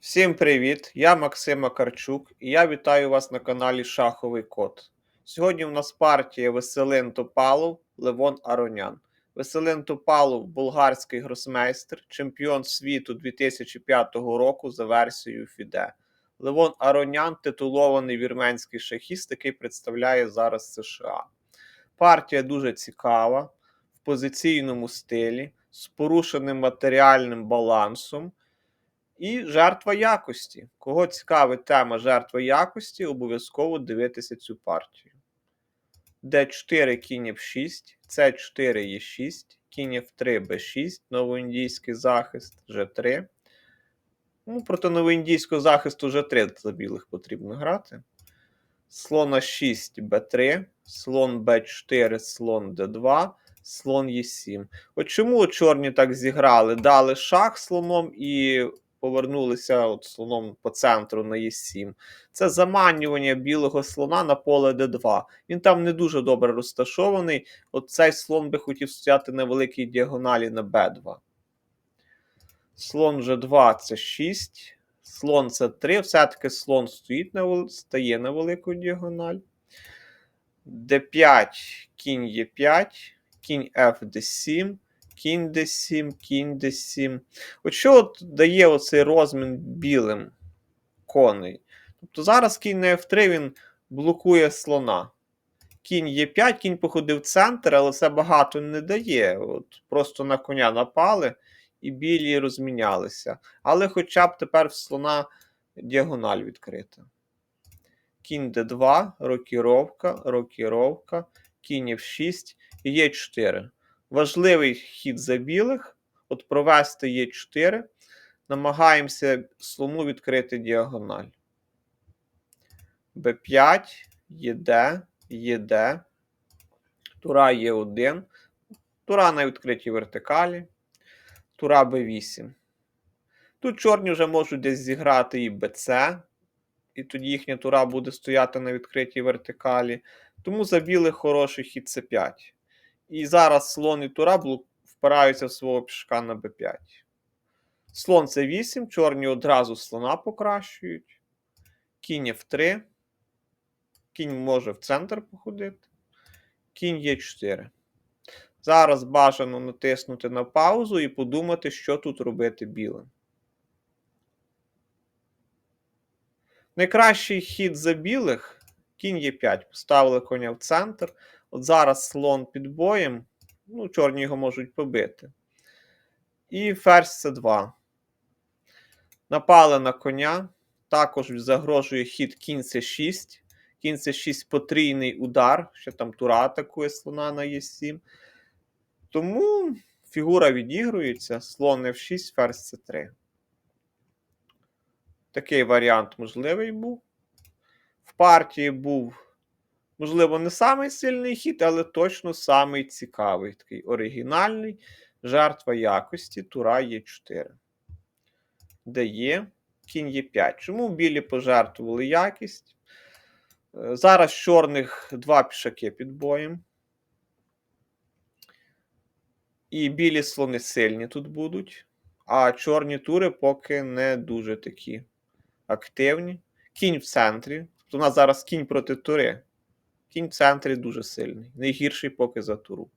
Всім привіт! Я Максим Макарчук і я вітаю вас на каналі Шаховий Код. Сьогодні у нас партія Веселин Топалов, Левон Аронян. Веселин Топалов болгарський гросмейстер, чемпіон світу 2005 року за версією FIDE. Левон Аронян титулований вірменський шахіст, який представляє зараз США. Партія дуже цікава, в позиційному стилі, з порушеним матеріальним балансом. І жертва якості. Кого цікавить тема жертва якості, обов'язково дивитися цю партію. Д4 кінь F6, С4 Е6, кінь F3 Б6, новоіндійський захист, Ж3. Ну, Проти новоіндійського захисту Ж3 за білих потрібно грати. Слон А6 Б3, слон Б4, слон Д2, слон Е7. От чому чорні так зіграли? Дали шах слоном і повернулися от слоном по центру на Е7. Це заманювання білого слона на поле Д2. Він там не дуже добре розташований. От цей слон би хотів стояти на великій діагоналі на Б2. Слон G2 це 6. Слон це 3. Все-таки слон стоїть на, стає на велику діагональ. Д5, кінь Е5, кінь F D7 кінь d7, кінь d7. От що от дає оцей розмін білим коней? Тобто зараз кінь на F3 він блокує слона. Кінь Е5, кінь походив в центр, але це багато не дає. От Просто на коня напали і білі розмінялися. Але хоча б тепер в слона діагональ відкрита. Кінь d2, рокіровка, рокіровка, кінь F6 і Е4 важливий хід за білих. От провести Е4. Намагаємося слону відкрити діагональ. Б5, ЄД, ЄД, Тура Е1. Тура на відкритій вертикалі. Тура Б8. Тут чорні вже можуть десь зіграти і БЦ. І тоді їхня тура буде стояти на відкритій вертикалі. Тому за білих хороший хід С5. І зараз слон і тура впираються в свого пішка на b5. Слон це 8, чорні одразу слона покращують. Кінь F3. Кінь може в центр походити. Кінь Е4. Зараз бажано натиснути на паузу і подумати, що тут робити білим. Найкращий хід за білих кінь Е5. Поставили коня в центр. От зараз слон під боєм. Ну, чорні його можуть побити. І ферзь c 2 Напали на коня. Також загрожує хід кінь c 6 Кінь c 6 потрійний удар. Ще там тура атакує слона на Е7. Тому фігура відігрується. Слон F6, ферзь c 3 Такий варіант можливий був. В партії був. Можливо, не самий сильний хід, але точно самий цікавий, такий оригінальний. Жертва якості Тура Е4. Де є кінь Е5. Чому білі пожертвували якість? Е, зараз чорних два пішаки під боєм. І білі слони сильні тут будуть. А чорні тури поки не дуже такі активні. Кінь в центрі. Тобто у нас зараз кінь проти тури. Кінь в центрі дуже сильний. Найгірший поки за туру.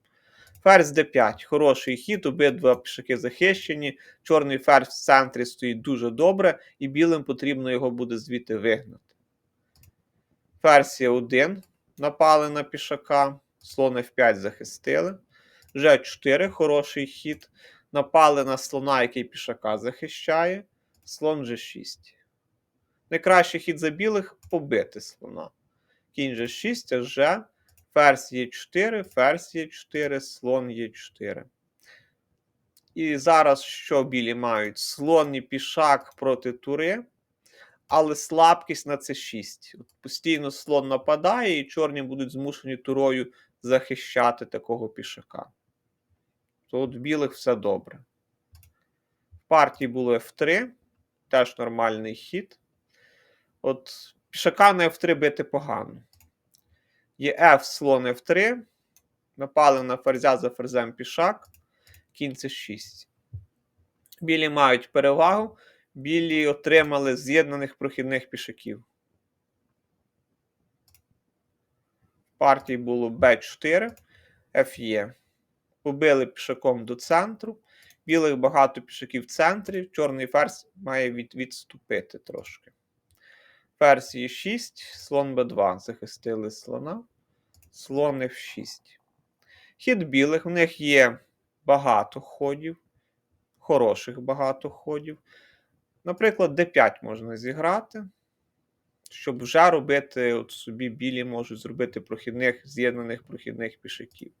Ферзь d5. Хороший хід, обидва пішаки захищені. Чорний ферзь в центрі стоїть дуже добре, і білим потрібно його буде звідти вигнати. Ферзь є 1 напали на пішака. Слон F5 захистили. G4 хороший хід. Напали на слона, який пішака захищає. Слон G6. Найкращий хід за білих побити слона кінь же 6, Ж, ферзь є 4, ферзь є 4, слон є 4. І зараз що білі мають? Слон і пішак проти тури, але слабкість на це 6. Постійно слон нападає, і чорні будуть змушені турою захищати такого пішака. То от в білих все добре. В партії було F3, теж нормальний хід. От Пішака на F3 бити погано. Є F слон F3. Напали на ферзя за ферзем пішак. Кінь це 6. Білі мають перевагу. Білі отримали з'єднаних прохідних пішаків. Партії було Б4, Ф'є. Побили пішаком до центру. Білих багато пішаків в центрі. Чорний ферзь має від, відступити трошки. Є 6, слон Б2. Захистили слона. Слон F6. Хід білих. В них є багато ходів. Хороших багато ходів. Наприклад, d5 можна зіграти, щоб вже робити от собі білі можуть зробити прохідних, з'єднаних прохідних пішаків.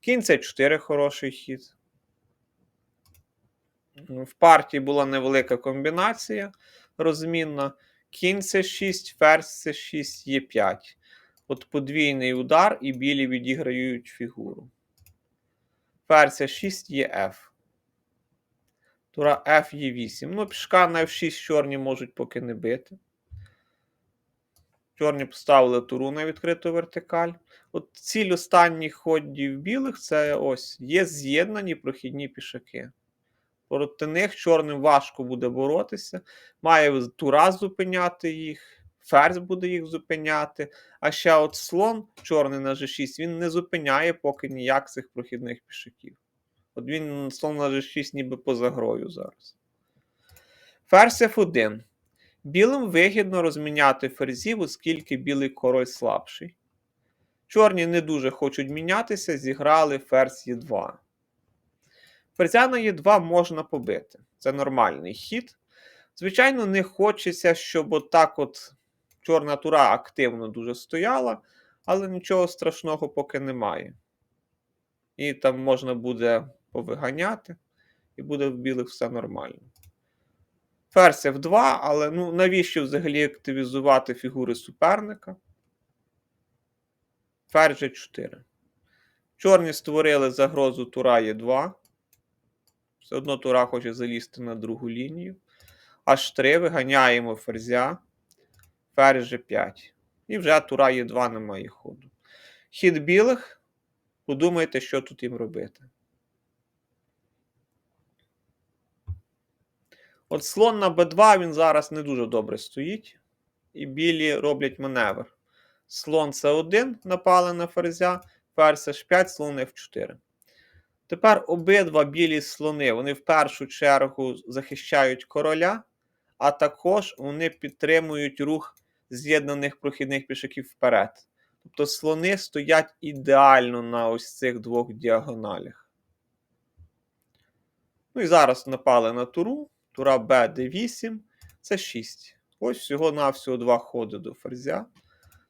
Кінь це 4 хороший хід. В партії була невелика комбінація розмінна. Кінь це 6, ферзь це 6, є 5. От подвійний удар, і білі відіграють фігуру. Ферзь 6 є F. Тура F є 8. Ну, пішка на F6 чорні можуть поки не бити. Чорні поставили туру на відкриту вертикаль. От ціль останніх ходів білих це ось є з'єднані прохідні пішаки. Проти них чорним важко буде боротися. Має тура зупиняти їх, ферзь буде їх зупиняти. А ще от слон, чорний на G6, він не зупиняє поки ніяк цих прохідних пішаків. От він слон на G6 ніби поза грою зараз. Ферзь F1. Білим вигідно розміняти ферзів, оскільки білий король слабший. Чорні не дуже хочуть мінятися, зіграли ферзь Е2. Ферзя на Е2 можна побити. Це нормальний хід. Звичайно, не хочеться, щоб отак от чорна тура активно дуже стояла, але нічого страшного поки немає. І там можна буде повиганяти, і буде в білих все нормально. Ферзь F2, але ну, навіщо взагалі активізувати фігури суперника? Ферзь G4. Чорні створили загрозу тура Е2. Все одно тура хоче залізти на другу лінію. H3 виганяємо ферзя. Ферзь G5. І вже тура Е2 немає ходу. Хід білих. Подумайте, що тут їм робити. От слон на Б2 він зараз не дуже добре стоїть. І білі роблять маневр. Слон С1 напали на ферзя, ферзь H5, слон F4. Тепер обидва білі слони вони в першу чергу захищають короля, а також вони підтримують рух з'єднаних прохідних пішаків вперед. Тобто слони стоять ідеально на ось цих двох діагоналях. Ну і зараз напали на туру. Тура Б, Д8, це 6. Ось всього-навсього два ходи до ферзя.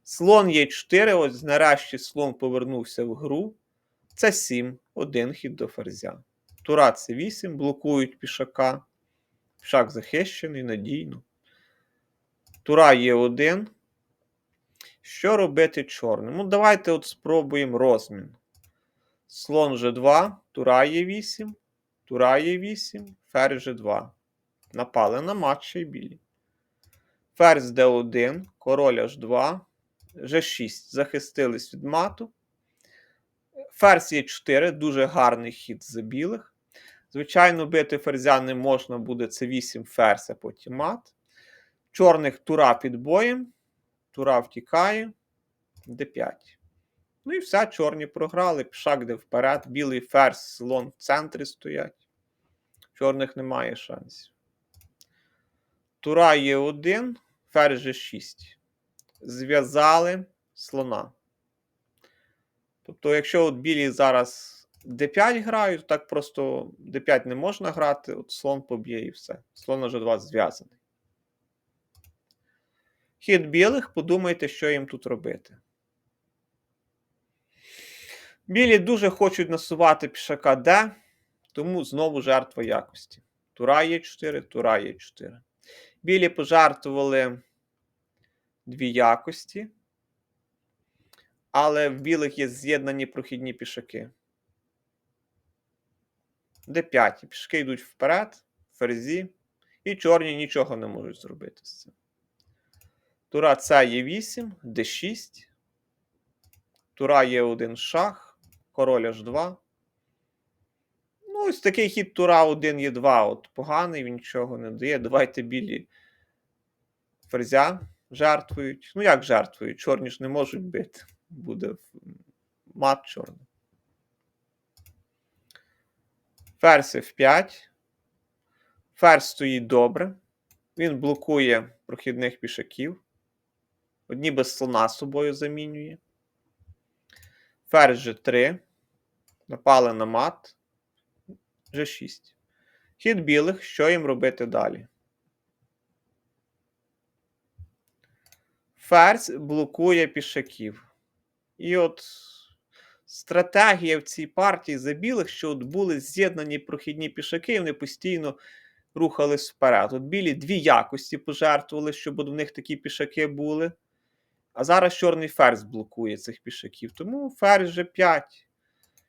Слон Е4, ось нарешті слон повернувся в гру. Це 7, один хід до ферзя. Тура це 8, блокують пішака. Пішак захищений, надійно. Тура є 1. Що робити чорним? Ну, давайте от спробуємо розмін. Слон G2, тура є 8, тура є 8, ферзь G2. Напали на матчі і білі. Ферзь d1, король h2, g6. Захистились від мату. Ферзь є 4, дуже гарний хід за білих. Звичайно, бити ферзя не можна буде це 8 ферзь, а потім мат. Чорних тура під боєм. Тура втікає. d5. Ну і все, чорні програли. Пішак де вперед. Білий ферзь, слон в центрі стоять. Чорних немає шансів. Тура є 1, ферзь же 6. Зв'язали слона. Тобто, якщо от білі зараз d5 грають, так просто d5 не можна грати, от слон поб'є і все. Слон вже 2 зв'язаний. Хід білих, подумайте, що їм тут робити. Білі дуже хочуть насувати пішака D, тому знову жертва якості. Тура є 4, тура є 4. Білі пожертвували дві якості, але в білих є з'єднані прохідні пішаки. Д5. Пішки йдуть вперед, ферзі, і чорні нічого не можуть зробити з цим. Тура С є 8, Д6. Тура є 1 шах, король H2. Ну, Ну, ось такий хід тура 1 є 2. От поганий, він нічого не дає. Давайте білі ферзя жертвують. Ну, як жертвують? Чорні ж не можуть бити. Буде мат чорний. Ферзь F5. Ферзь стоїть добре. Він блокує прохідних пішаків. Одні без слона собою замінює. Ферзь G3. Напали на мат. G6. Хід білих. Що їм робити далі? Ферзь блокує пішаків. І от стратегія в цій партії за білих, що от були з'єднані прохідні пішаки, і вони постійно рухались вперед. От білі дві якості пожертвували, щоб от в них такі пішаки були. А зараз чорний ферзь блокує цих пішаків. Тому ферзь G5.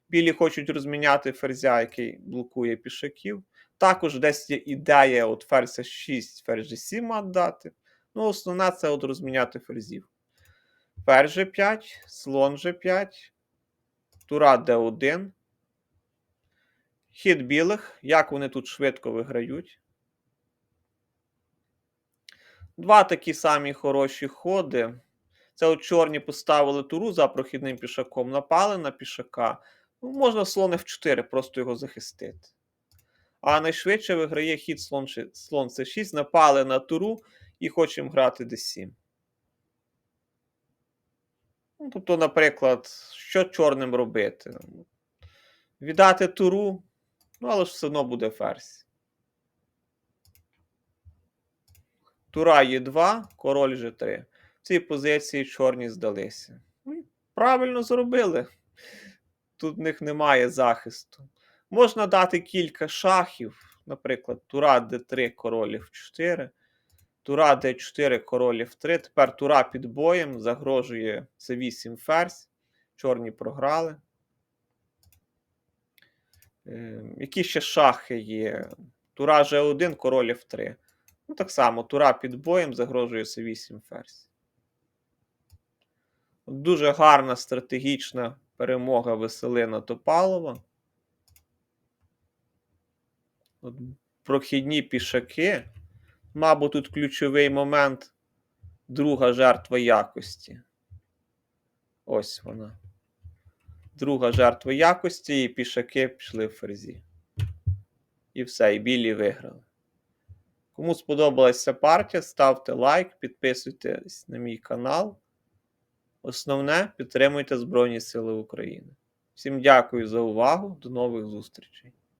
Білі хочуть розміняти ферзя, який блокує пішаків. Також десь є ідея от ферзь 6, ферзь G7 мат дати. Ну, основне це от розміняти ферзів. Ферзь G5, слон G5, тура D1. Хід білих. Як вони тут швидко виграють. Два такі самі хороші ходи. Це от чорні поставили туру за прохідним пішаком, напали на пішака. Ну, можна слон F4, просто його захистити. А найшвидше виграє хід слон, слон C6, напали на туру і хочемо грати D7. Ну, тобто, наприклад, що чорним робити? Віддати туру, ну, але ж все одно буде ферзь. Тура Е2, король G3. В цій позиції чорні здалися. Ну, правильно зробили. Тут в них немає захисту. Можна дати кілька шахів, наприклад, тура d3, король f4, тура d4, король f3. Тепер тура під боєм загрожує c8 ферзь. Чорні програли. Е, які ще шахи є? Тура g1, король f3. Ну, так само, тура під боєм загрожує c8 ферзь. Дуже гарна стратегічна перемога Веселина Топалова. От прохідні пішаки. Мабуть, тут ключовий момент друга жертва якості. Ось вона. Друга жертва якості, і пішаки пішли в ферзі. І все, і білі виграли. Кому сподобалася партія, ставте лайк, підписуйтесь на мій канал. Основне підтримуйте Збройні Сили України. Всім дякую за увагу. До нових зустрічей.